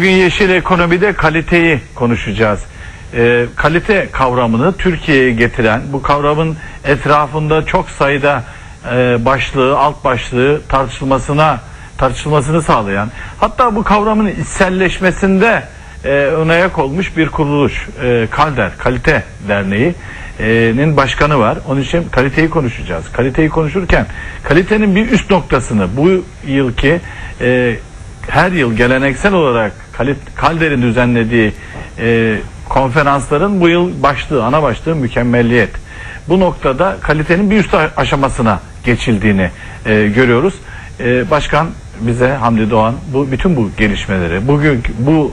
Bugün yeşil ekonomide kaliteyi konuşacağız. Ee, kalite kavramını Türkiye'ye getiren bu kavramın etrafında çok sayıda e, başlığı, alt başlığı tartışılmasına tartışılmasını sağlayan hatta bu kavramın içselleşmesinde e, ön ayak olmuş bir kuruluş e, Kalder Kalite Derneği'nin başkanı var. Onun için kaliteyi konuşacağız. Kaliteyi konuşurken kalitenin bir üst noktasını bu yılki e, her yıl geleneksel olarak Kalit- Kalder'in düzenlediği e, konferansların bu yıl başlığı, ana başlığı mükemmelliyet. Bu noktada kalitenin bir üst aşamasına geçildiğini e, görüyoruz. E, başkan bize Hamdi Doğan bu bütün bu gelişmeleri bugün bu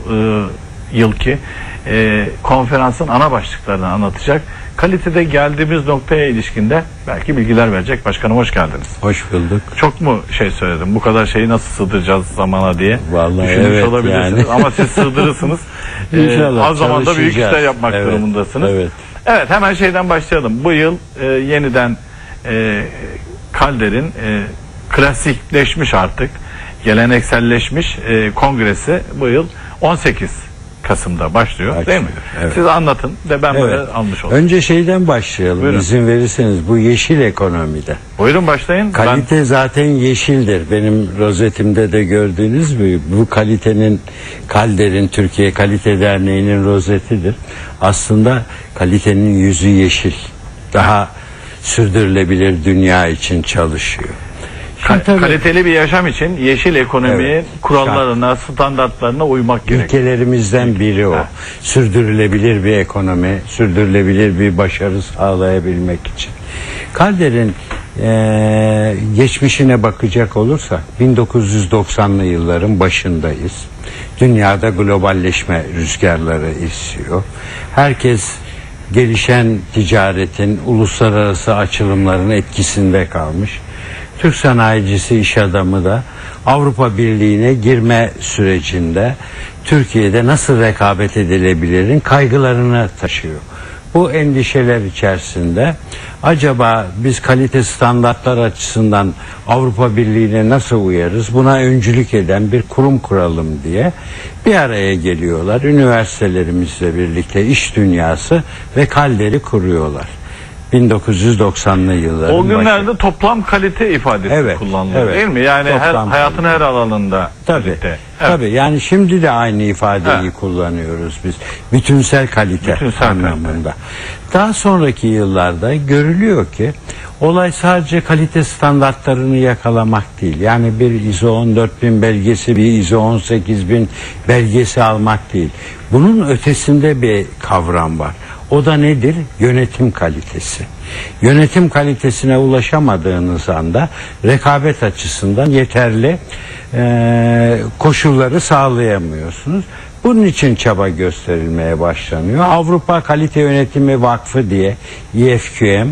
e, yılki e, konferansın ana başlıklarını anlatacak. Kalitede geldiğimiz noktaya ilişkinde belki bilgiler verecek. Başkanım hoş geldiniz. Hoş bulduk. Çok mu şey söyledim? Bu kadar şeyi nasıl sığdıracağız zamana diye Vallahi düşünmüş evet olabilirsiniz. yani. Ama siz sığdırırsınız. Ee, İnşallah az zamanda büyük işler yapmak Evet, durumundasınız. evet. Evet hemen şeyden başlayalım. Bu yıl e, yeniden e, Kalder'in e, klasikleşmiş artık gelenekselleşmiş e, kongresi bu yıl 18 Kasım'da başlıyor Başlıyor, değil mi? evet. Siz anlatın ve ben böyle Evet. almış olayım. Önce şeyden başlayalım Buyurun. izin verirseniz bu yeşil ekonomide. Buyurun başlayın. Kalite zaten yeşildir. Benim rozetimde de gördüğünüz gibi bu kalitenin Kalder'in Türkiye Kalite Derneği'nin rozetidir. Aslında kalitenin yüzü yeşil. Daha sürdürülebilir dünya için çalışıyor. Tabii- kaliteli bir yaşam için yeşil ekonominin Evet. kurallarına, standartlarına uymak gerekiyor. İlkelerimizden biri o. Ha. Sürdürülebilir bir ekonomi, sürdürülebilir bir başarı sağlayabilmek için. Kalder'in eee, geçmişine bakacak olursak 1990'lı yılların başındayız. Dünyada globalleşme rüzgarları esiyor. Herkes gelişen ticaretin uluslararası açılımların etkisinde kalmış. Türk sanayicisi iş adamı da Avrupa Birliği'ne girme sürecinde Türkiye'de nasıl rekabet edilebilirin kaygılarını taşıyor. Bu endişeler içerisinde acaba biz kalite standartlar açısından Avrupa Birliği'ne nasıl uyarız? Buna öncülük eden bir kurum kuralım diye bir araya geliyorlar. Üniversitelerimizle birlikte iş dünyası ve Kalder'i kuruyorlar. 1990'lı yılların O başı. günlerde toplam kalite ifadesi Evet, kullanılıyor evet. değil mi? Yani her, Toplam hayatın kalite. her alanında Tabii. kalite. Evet. Tabii yani şimdi de aynı ifadeyi Ha. kullanıyoruz biz. Bütünsel kalite Bütünsel kalite. anlamında. Daha sonraki yıllarda görülüyor ki olay sadece kalite standartlarını yakalamak değil. Yani bir ISO 14000 belgesi, bir ISO 18000 belgesi almak değil. Bunun ötesinde bir kavram var. O da nedir? Yönetim kalitesi. Yönetim kalitesine ulaşamadığınız anda rekabet açısından yeterli eee, koşulları sağlayamıyorsunuz. Bunun için çaba gösterilmeye başlanıyor. Avrupa Kalite Yönetimi Vakfı diye EFQM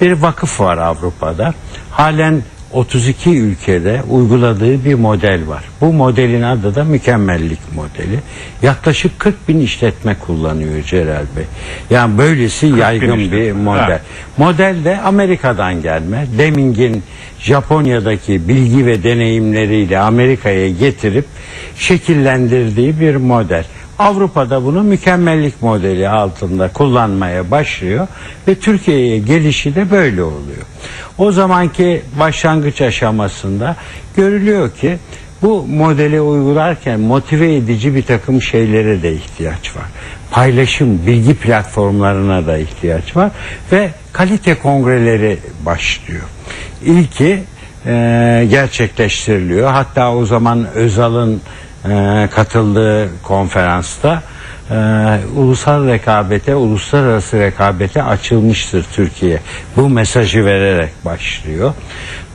bir vakıf var Avrupa'da. Halen 32 ülkede uyguladığı bir model var. Bu modelin adı da mükemmellik modeli. Yaklaşık 40 bin işletme kullanıyor Celal Bey. Yani böylesi yaygın bir model. Ha. Model de Amerika'dan gelme. Deming'in Japonya'daki bilgi ve deneyimleriyle Amerika'ya getirip şekillendirdiği bir model. Avrupa'da bunu mükemmellik modeli altında kullanmaya başlıyor ve Türkiye'ye gelişi de böyle oluyor. O zamanki başlangıç aşamasında görülüyor ki bu modeli uygularken motive edici bir takım şeylere de ihtiyaç var. Paylaşım, bilgi platformlarına da ihtiyaç var ve kalite kongreleri başlıyor. İlki e, gerçekleştiriliyor. Hatta o zaman Özal'ın e, katıldığı konferansta e, ulusal rekabete, uluslararası rekabete açılmıştır Türkiye. Bu mesajı vererek başlıyor.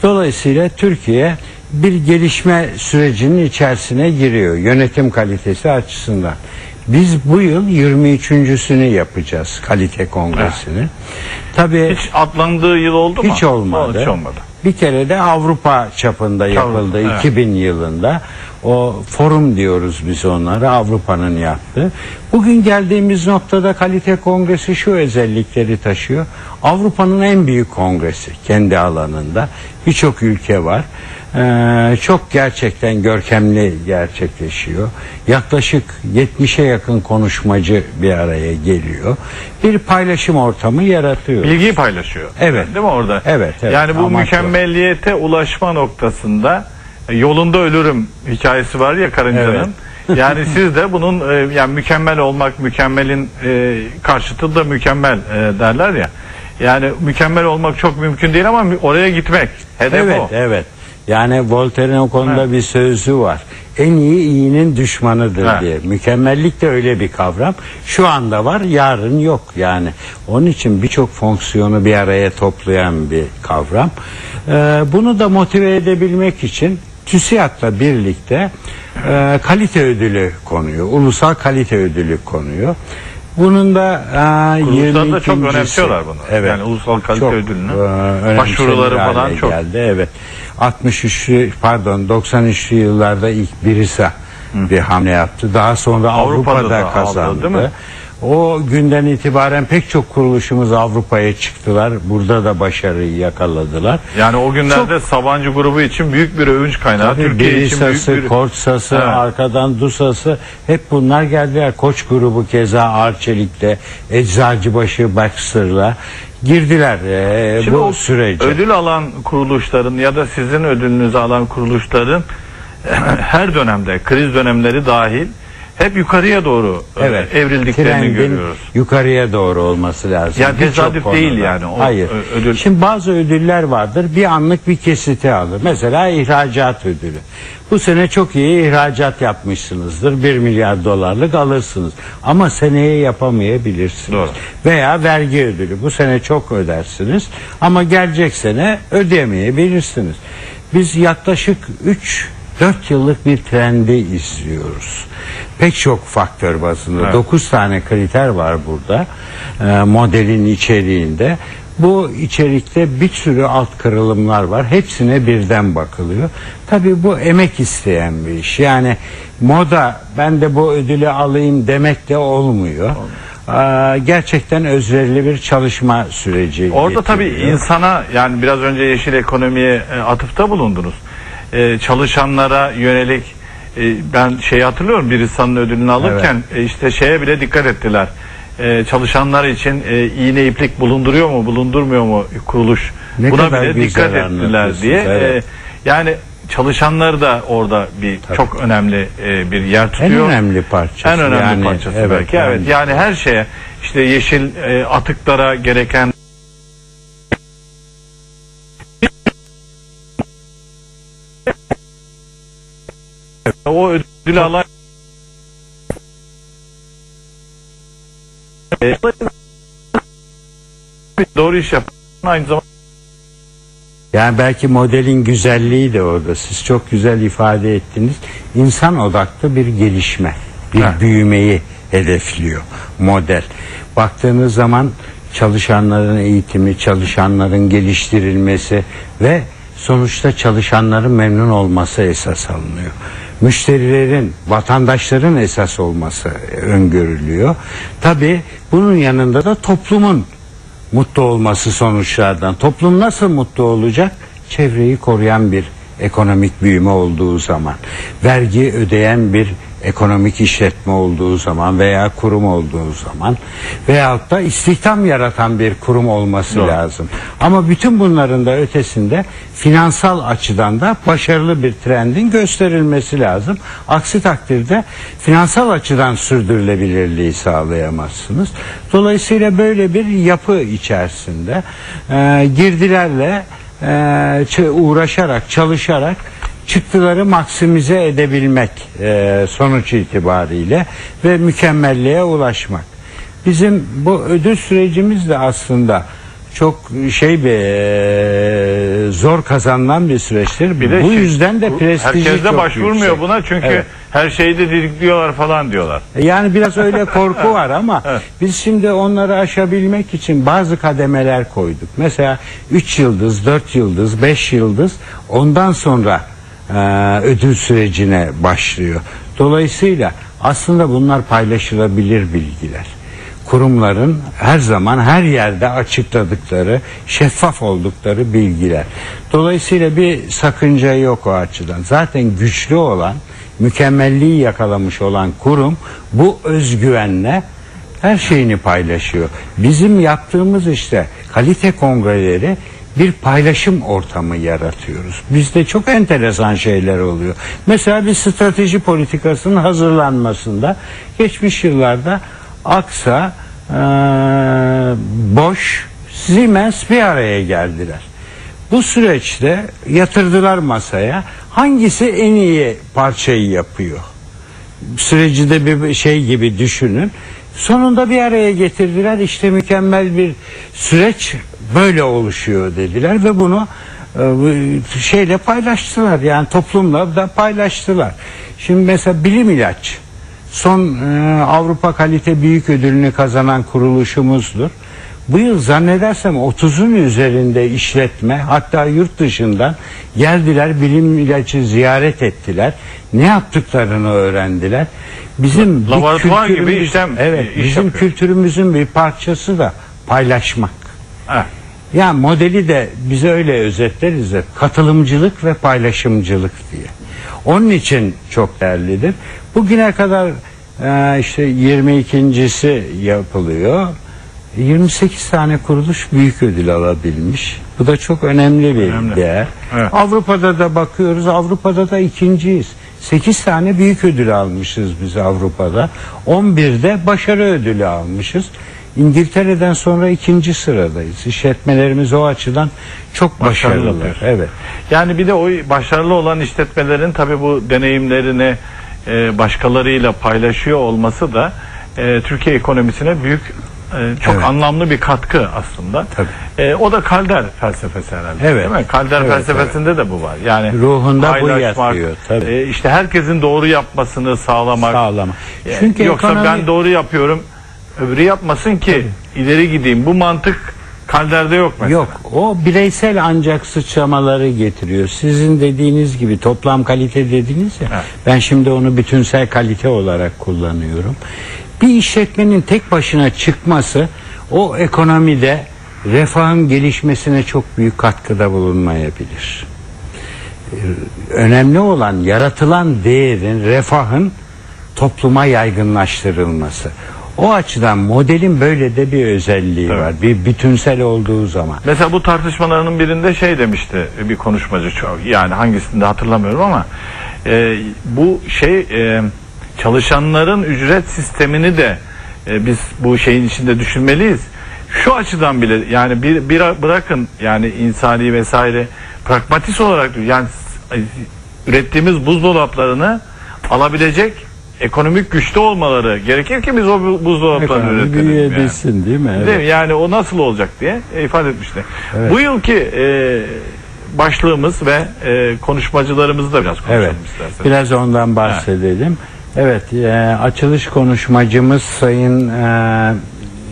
Dolayısıyla Türkiye bir gelişme sürecinin içerisine giriyor yönetim kalitesi açısından. Biz bu yıl 23.sünü yapacağız kalite kongresini. Tabii Hiç atlandığı yıl oldu mu? hiç olmadı. Hiç olmadı. Bir kere de Avrupa çapında yapıldı evet. 2000 yılında. O forum diyoruz biz onlara Avrupa'nın yaptığı. Bugün geldiğimiz noktada kalite kongresi şu özellikleri taşıyor. Avrupa'nın en büyük kongresi kendi alanında. Birçok ülke var. Ee, çok gerçekten görkemli gerçekleşiyor. Yaklaşık 70'e yakın konuşmacı bir araya geliyor. Bir paylaşım ortamı yaratıyor. Bilgiyi paylaşıyor. Evet. Değil mi orada? Evet, evet. Yani bu Amaç o. mükemmelliyete ulaşma noktasında yolunda ölürüm hikayesi var ya karıncanın. yani siz de bunun e, yani mükemmel olmak, mükemmelin e, karşıtı da mükemmel e, derler ya. Yani mükemmel olmak çok mümkün değil ama oraya gitmek. Hedef evet, o. evet. Yani Voltaire'in o konuda Evet. bir sözü var. En iyi iyinin düşmanıdır Evet. diye. Mükemmellik de öyle bir kavram. Şu anda var, yarın yok yani. Onun için birçok fonksiyonu bir araya toplayan bir kavram. Ee, bunu da motive edebilmek için TÜSİAD'la birlikte e, kalite ödülü konuyor. Ulusal kalite ödülü konuyor. Bunun da e, Kuruluşlar da çok 22.si. önemsiyorlar bunu. Evet. Yani ulusal kalite Çok, ödülünü. e, Başvuruları falan çok. geldi. Evet. 63'lü pardon 93'lü yıllarda ilk Birisa bir hamle yaptı. Daha sonra Avrupa'da Avrupa'da, da aldı, kazandı. değil mi? O günden itibaren pek çok kuruluşumuz Avrupa'ya çıktılar. Burada da başarıyı yakaladılar. Yani o günlerde Sabancı grubu için büyük bir övünç kaynağı. Tabii Türkiye için Birisa'sı, büyük bir... Kortsa'sı, Evet. arkadan Dusa'sı hep bunlar geldiler. Koç grubu keza Arçelik'te, Eczacıbaşı Baxter'la girdiler e, Şimdi bu sürece. ödül alan kuruluşların ya da sizin ödülünüzü alan kuruluşların her dönemde kriz dönemleri dahil hep yukarıya doğru e, Evet. evrildiklerini Trendin görüyoruz. yukarıya doğru olması lazım. Yani Birçok tesadüf konuda. değil yani o Hayır. ö- ödül. Şimdi bazı ödüller vardır. Bir anlık bir kesiti alır. Mesela ihracat ödülü. Bu sene çok iyi ihracat yapmışsınızdır. 1 milyar dolarlık alırsınız. Ama seneye yapamayabilirsiniz. Doğru. Veya vergi ödülü. Bu sene çok ödersiniz. Ama gelecek sene ödemeyebilirsiniz. Biz yaklaşık 3 4 yıllık bir trendi izliyoruz. Pek çok faktör bazında. Evet. 9 tane kriter var burada. e, modelin içeriğinde. Bu içerikte bir sürü alt kırılımlar var. Hepsine birden bakılıyor. Tabii bu emek isteyen bir iş. Yani moda ben de bu ödülü alayım demek de olmuyor. Aa, gerçekten özverili bir çalışma süreci. Orada tabii getiriyor. insana yani biraz önce yeşil ekonomiye e, atıfta bulundunuz. E, çalışanlara yönelik e, ben şeyi hatırlıyorum bir insanın ödülünü alırken e, işte şeye bile dikkat ettiler. E, çalışanlar için e, iğne iplik bulunduruyor mu bulundurmuyor mu kuruluş Ne buna kadar bile güzel dikkat ettiler anlatıyorsunuz, diye. evet. E, yani çalışanlar da orada bir çok önemli e, bir yer en tutuyor. önemli parçası. En önemli Yani, parçası belki. Evet. yani- Yani her şeye işte yeşil e, atıklara gereken o ödülü alan E, doğru iş yapan aynı zamanda Yani belki modelin güzelliği de orada. Siz çok güzel ifade ettiniz. İnsan odaklı bir gelişme, bir Evet. büyümeyi hedefliyor model. Baktığınız zaman çalışanların eğitimi, çalışanların geliştirilmesi ve sonuçta çalışanların memnun olması esas alınıyor. Müşterilerin, vatandaşların esas olması öngörülüyor. Tabi bunun yanında da toplumun mutlu olması sonuçlardan. Toplum nasıl mutlu olacak? Çevreyi koruyan bir ekonomik büyüme olduğu zaman, vergi ödeyen bir ekonomik işletme olduğu zaman veya kurum olduğu zaman veyahut da istihdam yaratan bir kurum olması Doğru. lazım. Ama bütün bunların da ötesinde finansal açıdan da başarılı bir trendin gösterilmesi lazım. Aksi takdirde finansal açıdan sürdürülebilirliği sağlayamazsınız. Dolayısıyla böyle bir yapı içerisinde e, girdilerle e, uğraşarak, çalışarak çıktıları maksimize edebilmek e, sonuç itibariyle ve mükemmelliğe ulaşmak. Bizim bu ödül sürecimiz de aslında çok şey bir e, zor kazanılan bir süreçtir. bir de bu şey- yüzden de prestiji herkes de başvurmuyor yüksek. buna çünkü Evet. her şeyi de didikliyorlar falan diyorlar. Yani biraz öyle korku var ama biz şimdi onları aşabilmek için bazı kademeler koyduk. Mesela 3 yıldız, 4 yıldız, 5 yıldız ondan sonra ödül sürecine başlıyor. Dolayısıyla aslında bunlar paylaşılabilir bilgiler. Kurumların her zaman her yerde açıkladıkları, şeffaf oldukları bilgiler. Dolayısıyla bir sakınca yok o açıdan. Zaten güçlü olan, mükemmelliği yakalamış olan kurum bu özgüvenle her şeyini paylaşıyor. Bizim yaptığımız işte kalite kongreleri bir paylaşım ortamı yaratıyoruz. Bizde çok enteresan şeyler oluyor. Mesela bir strateji politikasının hazırlanmasında geçmiş yıllarda Aksa, e, Boş, Siemens bir araya geldiler. Bu süreçte yatırdılar masaya hangisi en iyi parçayı yapıyor. Süreci de bir şey gibi düşünün. Sonunda bir araya getirdiler. İşte mükemmel bir süreç böyle oluşuyor dediler ve bunu e, şeyle paylaştılar. Yani toplumla da paylaştılar. Şimdi mesela bilim ilaç son e, Avrupa Kalite Büyük Ödülünü kazanan kuruluşumuzdur. Bu yıl zannedersem 30'un üzerinde işletme hatta yurt dışından geldiler bilim ilacı ziyaret ettiler. Ne yaptıklarını öğrendiler. Bizim laboratuvar gibi işlem evet iş bizim yapıyor. kültürümüzün bir parçası da paylaşmak. Evet. Ya modeli de bize öyle özetleriz de katılımcılık ve paylaşımcılık diye. Onun için çok değerlidir. Bugüne kadar e, işte 22.si yapılıyor. 28 tane kuruluş büyük ödül alabilmiş. Bu da çok önemli bir Önemli. değer. Evet. Avrupa'da da bakıyoruz. Avrupa'da da ikinciyiz. 8 tane büyük ödül almışız biz Avrupa'da. 11'de başarı ödülü almışız. İngiltere'den sonra ikinci sıradayız. İşletmelerimiz o açıdan çok Başarılı başarılılar. Evet. Yani bir de o başarılı olan işletmelerin tabii bu deneyimlerini e, başkalarıyla paylaşıyor olması da e, Türkiye ekonomisine büyük e, çok Evet. anlamlı bir katkı aslında. Tabii. E, o da Kalder felsefesi herhalde. Evet. Değil mi? Kalder Evet, felsefesinde de bu var. Yani Ruhunda bu yatıyor, tabii. e, işte herkesin doğru yapmasını sağlamak. Sağlama. E, Çünkü yoksa ekonomi- ben doğru yapıyorum, öbürü yapmasın ki ileri gideyim. Bu mantık Kalder'de yok mesela. Yok o bireysel ancak sıçramaları getiriyor. Sizin dediğiniz gibi toplam kalite dediniz ya. Evet. Ben şimdi onu bütünsel kalite olarak kullanıyorum. Bir işletmenin tek başına çıkması o ekonomide refahın gelişmesine çok büyük katkıda bulunmayabilir. Ee, Önemli olan yaratılan değerin, refahın topluma yaygınlaştırılması. O açıdan modelin böyle de bir özelliği Evet. var. Bir bütünsel olduğu zaman. Mesela bu tartışmalarının birinde şey demişti bir konuşmacı yani hangisinde hatırlamıyorum ama e, bu şey e, çalışanların ücret sistemini de e, biz bu şeyin içinde düşünmeliyiz. Şu açıdan bile yani bir, bir bırakın yani insani vesaire pragmatist olarak yani ürettiğimiz buzdolaplarını alabilecek ekonomik güçte olmaları gerekir ki biz o bu- buzdolaplarını üretelim. yani. büyüyebilsin değil mi? Evet. Değil mi? Yani o nasıl olacak diye ifade etmişti. Evet. Bu yılki e, başlığımız ve e, konuşmacılarımızı da biraz konuşalım Evet. isterseniz. Biraz ondan bahsedelim. Evet, e, açılış konuşmacımız Sayın e,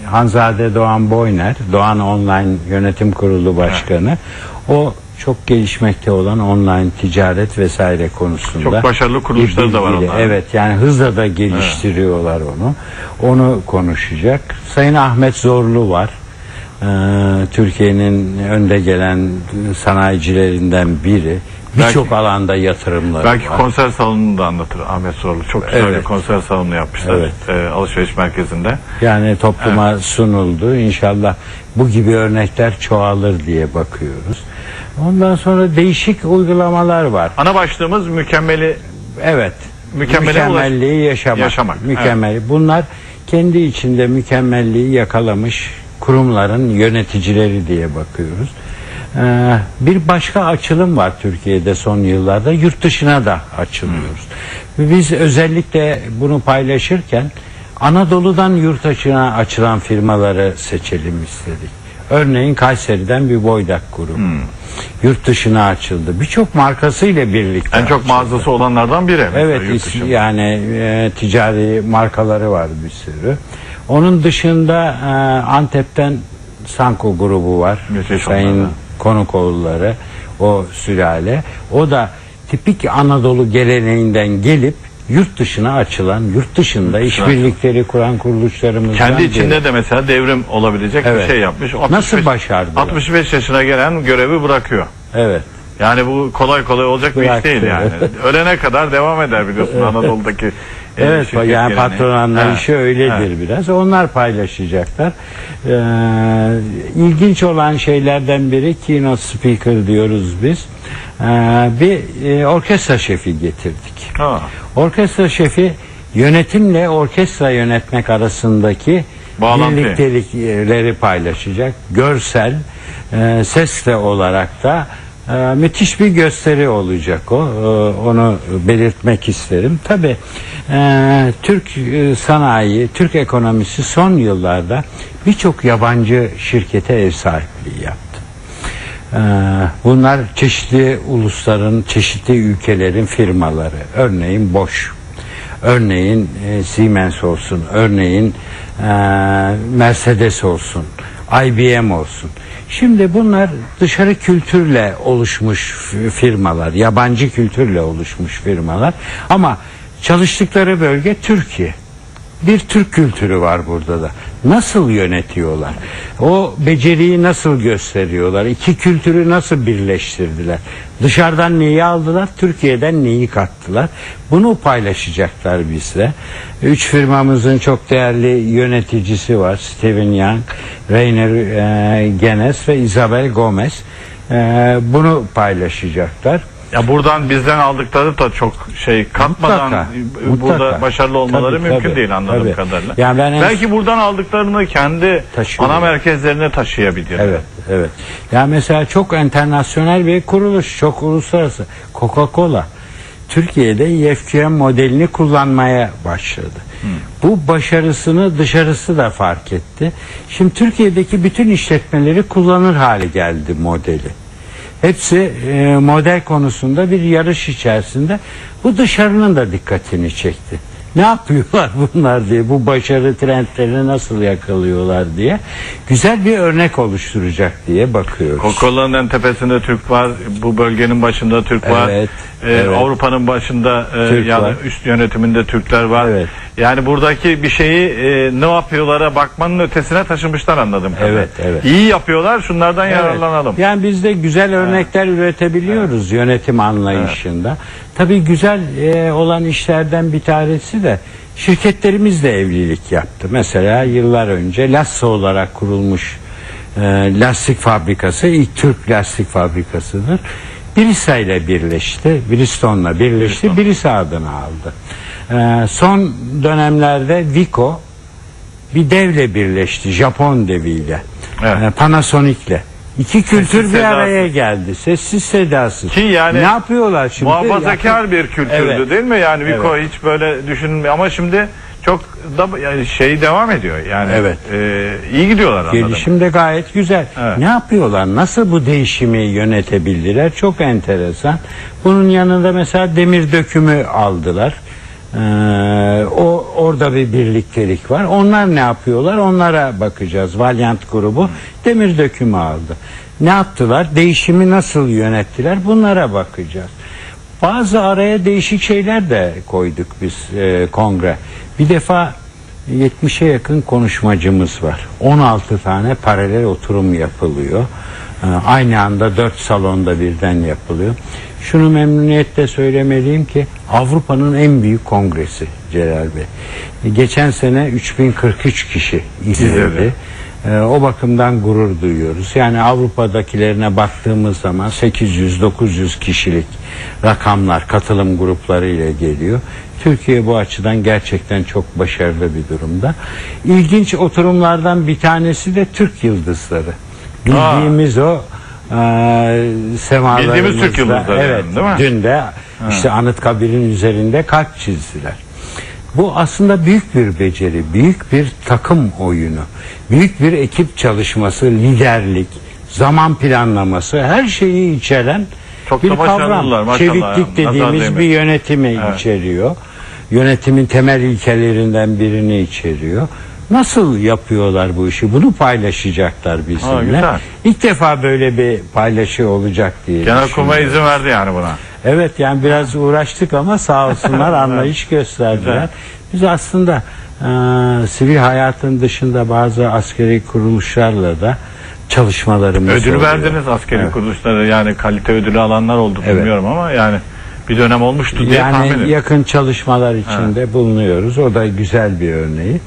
Hanzade Doğan Boyner, Doğan Online Yönetim Kurulu Başkanı. O çok gelişmekte olan online ticaret vesaire konusunda. Çok başarılı kuruluşları da var onların. Evet, yani hızla da geliştiriyorlar onu. Onu konuşacak. Sayın Ahmet Zorlu var. Ee, Türkiye'nin önde gelen sanayicilerinden biri. Birçok alanda yatırımları Belki var. konser salonunu da anlatır Ahmet Sorlu. Çok güzel Evet. bir konser salonu yapmışlar Evet. e, alışveriş merkezinde. Yani topluma sunuldu. İnşallah bu gibi örnekler çoğalır diye bakıyoruz. Ondan sonra değişik uygulamalar var. Ana başlığımız mükemmeli Evet. Mükemmele mükemmelliği yaşamak. Yaşamak, Mükemmel. Bunlar kendi içinde mükemmelliği yakalamış kurumların yöneticileri diye bakıyoruz. Ee, bir başka açılım var Türkiye'de son yıllarda. Yurt dışına da açılıyoruz. Biz özellikle bunu paylaşırken Anadolu'dan yurt dışına açılan firmaları seçelim istedik. Örneğin Kayseri'den bir boydak grubu. Yurt dışına açıldı. Birçok markasıyla birlikte. en çok açıldı. mağazası olanlardan biri. Evet dışında. yani e, ticari markaları var bir sürü. Onun dışında e, Antep'ten Sanko grubu var. Müthiş Sayın onlar da. Konukoğulları o sülale. O da tipik Anadolu geleneğinden gelip yurt dışına açılan, yurt dışında işbirlikleri kuran kuruluşlarımızdan Kendi biri. içinde de mesela devrim olabilecek Evet. bir şey yapmış. Nasıl başardılar? 65 yaşına gelen görevi bırakıyor. Evet. Yani bu kolay kolay olacak bir iş Bıraktı. değil yani. Ölene kadar devam eder biliyorsun Anadolu'daki. e, Evet şirket yani geleneği. patron anlayışı Evet, öyledir biraz. Onlar paylaşacaklar. Ee, ilginç olan şeylerden biri keynote speaker diyoruz biz. Ee, bir e, orkestra şefi getirdik. Ha. Orkestra şefi yönetimle orkestra yönetmek arasındaki Bağlantı. birliktelikleri paylaşacak. Görsel, e, sesle olarak da e, müthiş bir gösteri olacak o. E, onu belirtmek isterim. Tabi Türk e, sanayi, Türk ekonomisi son yıllarda birçok yabancı şirkete ev sahipliği yaptı. Ee, Bunlar çeşitli ulusların, çeşitli ülkelerin firmaları. Örneğin Bosch, örneğin e, Siemens olsun, örneğin e, Mercedes olsun, IBM olsun. Şimdi bunlar dışarı kültürle oluşmuş firmalar, yabancı kültürle oluşmuş firmalar ama çalıştıkları bölge Türkiye bir Türk kültürü var burada da. Nasıl yönetiyorlar? O beceriyi nasıl gösteriyorlar? İki kültürü nasıl birleştirdiler? Dışarıdan neyi aldılar? Türkiye'den neyi kattılar? Bunu paylaşacaklar bizle. Üç firmamızın çok değerli yöneticisi var. Steven Young, Rainer e, Genes ve Isabel Gomez. E, bunu paylaşacaklar. Ya buradan bizden aldıkları da çok şey katmadan Mutlaka, burada mutlaka. başarılı olmaları Tabii, mümkün tabii, değil anladığım tabii. kadarıyla. Yani ben en- Belki buradan aldıklarını kendi ana merkezlerine taşıyabilir. Evet, evet. Ya mesela çok internasyonel bir kuruluş, çok uluslararası. Coca-Cola Türkiye'de EFQM modelini kullanmaya başladı. Bu başarısını dışarısı da fark etti. Şimdi Türkiye'deki bütün işletmeleri kullanır hale geldi modeli. Hepsi e, model konusunda bir yarış içerisinde. Bu dışarının da dikkatini çekti. Ne yapıyorlar bunlar diye, bu başarı trendlerini nasıl yakalıyorlar diye güzel bir örnek oluşturacak diye bakıyoruz. Coca-Cola'nın en tepesinde Türk var, bu bölgenin başında Türk var, Evet, Ee, evet. Avrupa'nın başında e, Türk yani var. üst yönetiminde Türkler var. Evet. Yani buradaki bir şeyi e, ne yapıyorlara bakmanın ötesine taşımışlar anladım. Evet, evet. İyi yapıyorlar, şunlardan Evet. yararlanalım. Yani biz de güzel örnekler üretebiliyoruz yönetim anlayışında. Tabii güzel e, olan işlerden bir tanesi de şirketlerimiz de evlilik yaptı. Mesela yıllar önce Lassa olarak kurulmuş e, lastik fabrikası ilk Türk lastik fabrikasıdır. Birisa ile birleşti, Bristone'la birleşti, Birisa adını aldı. E, son dönemlerde Vico bir devle birleşti, Japon deviyle, Evet. e, Panasonic'le. İki kültür Sessiz bir sedasız. araya geldi. Sessiz sedasız. Ki yani ne yapıyorlar şimdi? Muhafazakar bir kültürdü Evet. değil mi? Yani Vico hiç böyle düşünmüyor ama şimdi çok da yani şey devam ediyor. Yani Evet. e, iyi gidiyorlar anladım. Gelişim de gayet güzel. Evet. Ne yapıyorlar? Nasıl bu değişimi yönetebildiler? Çok enteresan. Bunun yanında mesela demir dökümü aldılar. Ee, o orada bir birliktelik var. Onlar ne yapıyorlar? Onlara bakacağız. Valiant grubu demir dökümü aldı. Ne yaptılar? Değişimi nasıl yönettiler? Bunlara bakacağız. Bazı araya değişik şeyler de koyduk biz e, kongre. Bir defa 70'e yakın konuşmacımız var. 16 tane paralel oturum yapılıyor. Ee, Aynı anda 4 salonda birden yapılıyor. Şunu memnuniyetle söylemeliyim ki Avrupa'nın en büyük kongresi Celal Bey. E, Geçen sene 3043 kişi izledi. Ee, o bakımdan gurur duyuyoruz. Yani Avrupa'dakilerine baktığımız zaman 800-900 kişilik rakamlar katılım grupları ile geliyor. Türkiye bu açıdan gerçekten çok başarılı bir durumda. İlginç oturumlardan bir tanesi de Türk yıldızları. Bildiğimiz o e, semalarımızda. Bildiğimiz Türk yıldızları Evet, yani, değil mi? dün de işte Anıtkabir'in üzerinde kalp çizdiler. Bu aslında büyük bir beceri, büyük bir takım oyunu, büyük bir ekip çalışması, liderlik, zaman planlaması, her şeyi içeren Çok bir kavram. Çeviklik dediğimiz bir yönetimi Evet. içeriyor. Yönetimin temel ilkelerinden birini içeriyor. Nasıl yapıyorlar bu işi? Bunu paylaşacaklar bizimle. güzel. İlk defa böyle bir paylaşı olacak diye Genelkurmay izin verdi yani buna. Evet yani biraz uğraştık ama sağ olsunlar anlayış gösterdiler. Güzel. Biz aslında e, sivil hayatın dışında bazı askeri kuruluşlarla da çalışmalarımız Ödül oluyor. verdiniz askeri Evet. kuruluşlara yani kalite ödülü alanlar oldu Evet. bilmiyorum ama yani bir dönem olmuştu diye tahmin Yani ediyorum. yakın çalışmalar içinde bulunuyoruz. O da güzel bir örneği.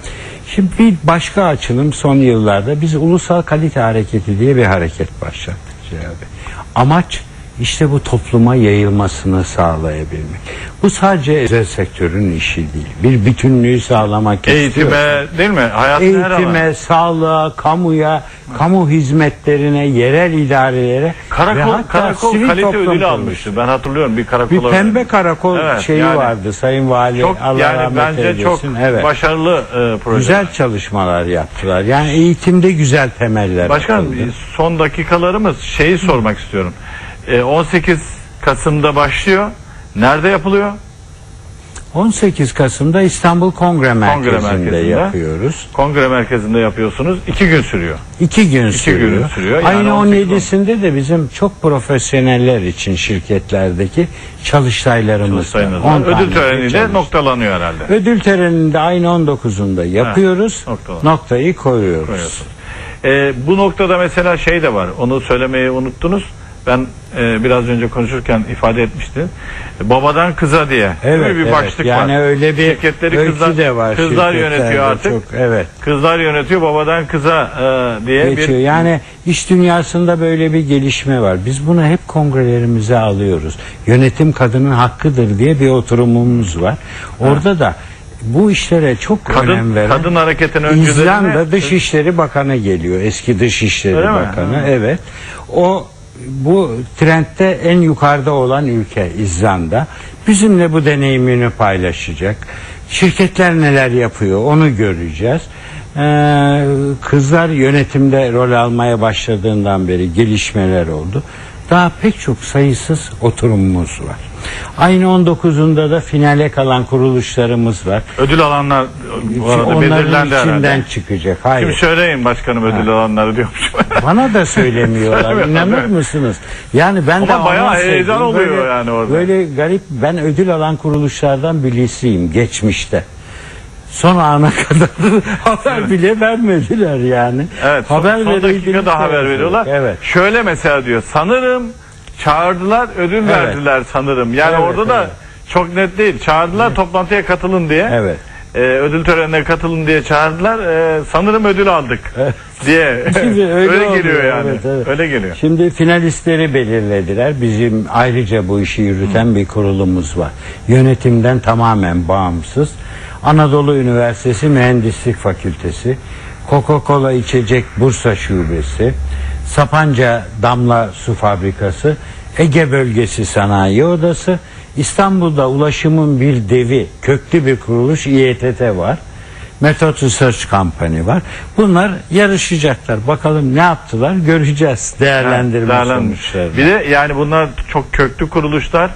Şimdi bir başka açılım son yıllarda biz Ulusal Kalite Hareketi diye bir hareket başlattık Celal Bey. Amaç işte bu topluma yayılmasını sağlayabilmek. Bu sadece özel sektörün işi değil. Bir bütünlüğü sağlamak Eğitime değil mi? Hayatın her eğitime, sağlığa, kamuya, kamu hizmetlerine, yerel idarelere Karakol, karakol sivil kalite ödülü kuruluşu. almıştı. Ben hatırlıyorum bir karakol. Bir pembe karakol Evet, şeyi yani vardı Sayın Vali. Çok Allah yani rahmet bence eylesin. çok evet. başarılı e, proje. Güzel çalışmalar yaptılar. Yani eğitimde güzel temeller Başkanım atıldı. son dakikalarımız şeyi sormak istiyorum. E, 18 Kasım'da başlıyor. Nerede yapılıyor? 18 Kasım'da İstanbul Kongre Merkezi'nde, Merkezi'nde. yapıyoruz. Kongre merkezinde yapıyorsunuz. İki gün sürüyor. İki gün gün sürüyor. sürüyor. Yani Aynı 18 17'sinde de bizim çok profesyoneller için şirketlerdeki çalıştaylarımız var. Sayınız 10 var. Ödül töreniyle noktalanıyor herhalde. Ödül töreninde ayın 19'unda yapıyoruz. noktalar. Noktayı koyuyoruz. Koyuyorsunuz. E, bu noktada mesela şey de var. Onu söylemeyi unuttunuz. Ben e, biraz önce konuşurken ifade etmiştim. Babadan kıza diye mi Evet, bir evet. başlık yani var. öyle bir Şirketleri kızlar, de var. kızlar yönetiyor artık. Çok, evet. Kızlar yönetiyor babadan kıza e, diye Geçiyor. bir Yani iş dünyasında böyle bir gelişme var. Biz bunu hep kongrelerimize alıyoruz. Yönetim kadının hakkıdır diye bir oturumumuz var. Orada da bu işlere çok önem kadın veren kadın hareketin öncülerine İzlanda Dışişleri Bakanı geliyor. Eski Dışişleri Öyle mi? Bakanı. Ha. Evet. O bu trendte en yukarıda olan ülke İzlanda. Bizimle bu deneyimini paylaşacak. Şirketler neler yapıyor onu göreceğiz. Ee, kızlar yönetimde rol almaya başladığından beri gelişmeler oldu. Daha pek çok sayısız oturumumuz var. Aynı 19'unda da finale kalan kuruluşlarımız var. ödül alanlar bu arada Onların belirlendi içinden herhalde. çıkacak. Hayır. Şimdi söyleyin başkanım ödül alanları diyormuş. Bana da söylemiyorlar. Söylemiyorlar, İnanır mısınız? Yani ben Ama de bayağı heyecan ediyorum. oluyor yani orada. Böyle garip ben ödül alan kuruluşlardan birisiyim geçmişte. Son ana kadar haber bile vermediler yani. Evet, son, haber son dakika verildiğini da haber veriyorlar. Evet. Şöyle mesela diyor. Sanırım çağırdılar, ödül Evet. verdiler sanırım. Yani Evet, orada da evet. çok net değil. Çağırdılar toplantıya katılın diye. Evet. Ee, ödül törenine katılın diye çağırdılar. Ee, sanırım ödül aldık diye. Şimdi öyle, öyle oluyor, geliyor yani. evet, evet. Öyle geliyor. Şimdi finalistleri belirlediler. Bizim ayrıca bu işi yürüten bir kurulumuz var. Yönetimden tamamen bağımsız. Anadolu Üniversitesi Mühendislik Fakültesi, Coca-Cola İçecek Bursa Şubesi, Sapanca Damla Su Fabrikası, Ege Bölgesi Sanayi Odası, İstanbul'da ulaşımın bir devi, köklü bir kuruluş İETT var. Method Research Company var. Bunlar yarışacaklar. Bakalım ne yaptılar göreceğiz değerlendirme sonuçlarını. Bir de yani bunlar çok köklü kuruluşlar.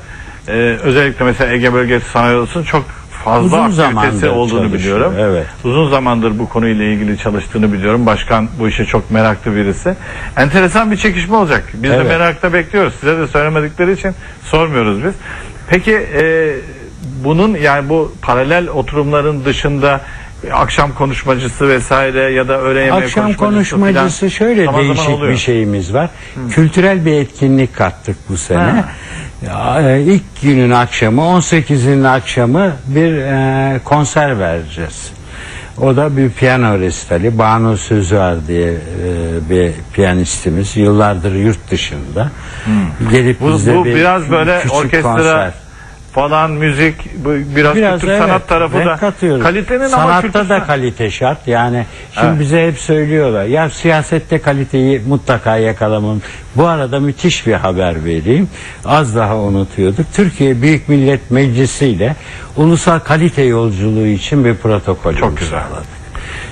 Ee, özellikle mesela Ege Bölgesi Sanayi Odası'nın çok fazla Uzun aktivitesi zamandır olduğunu çalışıyor, biliyorum. evet. Uzun zamandır bu konuyla ilgili çalıştığını biliyorum. Başkan bu işe çok meraklı birisi. Enteresan bir çekişme olacak. Biz de Evet. merakla bekliyoruz. Size de söylemedikleri için sormuyoruz biz. Peki e, bunun yani bu paralel oturumların dışında akşam konuşmacısı vesaire ya da öğle yemeği Akşam konuşmacısı, konuşmacısı şöyle zaman zaman değişik oluyor. bir şeyimiz var. Kültürel bir etkinlik kattık bu sene. Ha. Ya, e, İlk günün akşamı 18'inin akşamı bir e, konser vereceğiz. O da bir piyano resitali. Banu Sözüar diye e, bir piyanistimiz. Yıllardır yurt dışında. Gelip Bu, bize bu bir biraz böyle orkestra konser. Falan müzik biraz, Biraz kültür evet, sanat tarafı da katıyoruz. kalitenin ama Sanatta kültür da kalite şart. Yani şimdi Evet. bize hep söylüyorlar. Ya siyasette kaliteyi mutlaka yakalamam. Bu arada müthiş bir haber vereyim. Az daha unutuyorduk. Türkiye Büyük Millet Meclisi ile ulusal kalite yolculuğu için bir protokol Çok güzel.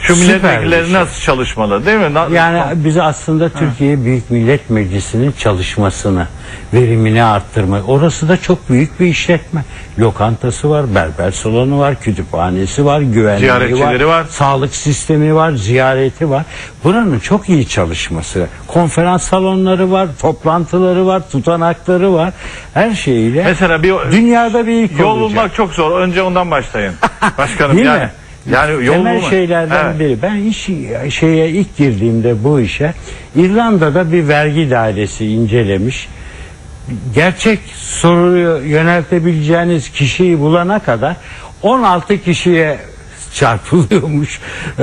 Şu milletvekilleri şey. nasıl çalışmalı değil mi? Na- Yani biz aslında Türkiye Büyük Millet Meclisi'nin çalışmasını, verimini arttırma. Orası da çok büyük bir işletme. Lokantası var, berber salonu var, kütüphanesi var, güvenliği Ziyaretçileri var. sağlık sistemi var, ziyareti var. Buranın çok iyi çalışması. Konferans salonları var, toplantıları var, tutanakları var. Her şeyiyle. Mesela bir dünyada bir ilk yol olacak. bulmak çok zor. Önce ondan başlayın. Başkanım Değil yani. mi? Yani yol Temel bulmak. şeylerden Evet. biri. Ben iş şeye ilk girdiğimde bu işe İrlanda'da bir vergi dairesi incelemiş. Gerçek soruyu yöneltebileceğiniz kişiyi bulana kadar 16 kişiye çarpılıyormuş. Ee,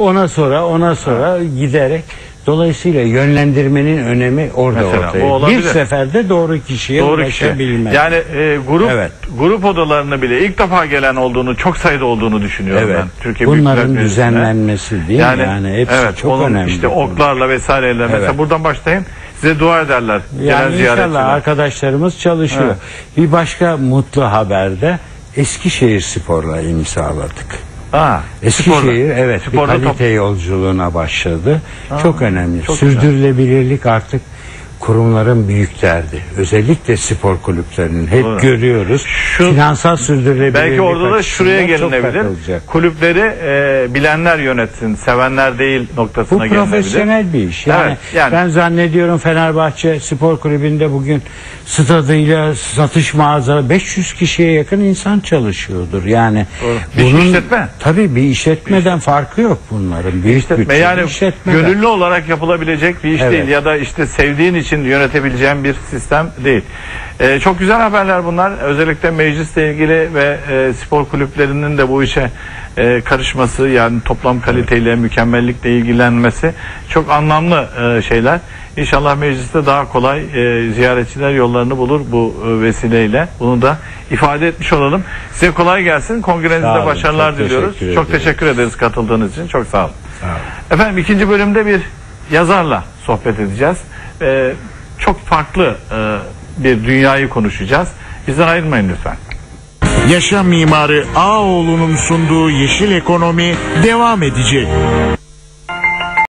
ona sonra ona sonra giderek Dolayısıyla yönlendirmenin önemi orada Mesela ortaya. olabilir. Bir seferde doğru kişiye Doğru kişi. ulaşabilmek. Yani e, grup Evet. grup odalarını bile ilk defa gelen olduğunu, çok sayıda olduğunu düşünüyorum Evet. ben. Türkiye Bunların düzenlenmesi değil mi? Yani hepsi evet, çok onun önemli. İşte oklarla vesaireyle. Mesela Evet. buradan başlayın. Size dua ederler. Yani inşallah arkadaşlarımız çalışıyor. Evet. Bir başka mutlu haberde Eskişehir Spor'la imzaladık. Ha, Eskişehir sporda. evet Sporda bir top- kalite yolculuğuna başladı. çok önemli. çok Sürdürülebilirlik artık kurumların büyük derdi. Özellikle spor kulüplerinin hep Doğru. görüyoruz. Şu- Finansal sürdürülebilirlik Belki orada da şuraya gelinebilir. Kulüpleri e, bilenler yönetsin, sevenler değil Bu noktasına gelinebilir. profesyonel bir iş. Yani, Evet, yani. ben zannediyorum Fenerbahçe Spor Kulübü'nde bugün stadıyla satış mağazaları 500 kişiye yakın insan çalışıyordur. Yani Doğru. Bir işletme. Tabii bir işletmeden farkı yok bunların. Büyük İşletme yani işletmeler. gönüllü olarak yapılabilecek bir iş Evet. değil ya da işte sevdiğin için yönetebileceğin bir sistem değil. Ee, çok güzel haberler bunlar. Özellikle meclisle ilgili ve e, spor kulüplerinin de bu işe e, karışması yani toplam kaliteyle, mükemmellikle ilgilenmesi çok anlamlı e, şeyler. İnşallah mecliste daha kolay e, ziyaretçiler yollarını bulur bu e, vesileyle. Bunu da ifade etmiş olalım. Size kolay gelsin. Kongrenizde olun, başarılar çok diliyoruz. teşekkür çok teşekkür ederiz katıldığınız için. Çok sağ olun. Sağ olun. Efendim ikinci bölümde bir yazarla sohbet edeceğiz. Ee, çok farklı e, bir dünyayı konuşacağız. Bizden ayrılmayın lütfen. Yaşam mimarı Ağoğlu'nun sunduğu Yeşil Ekonomi devam edecek.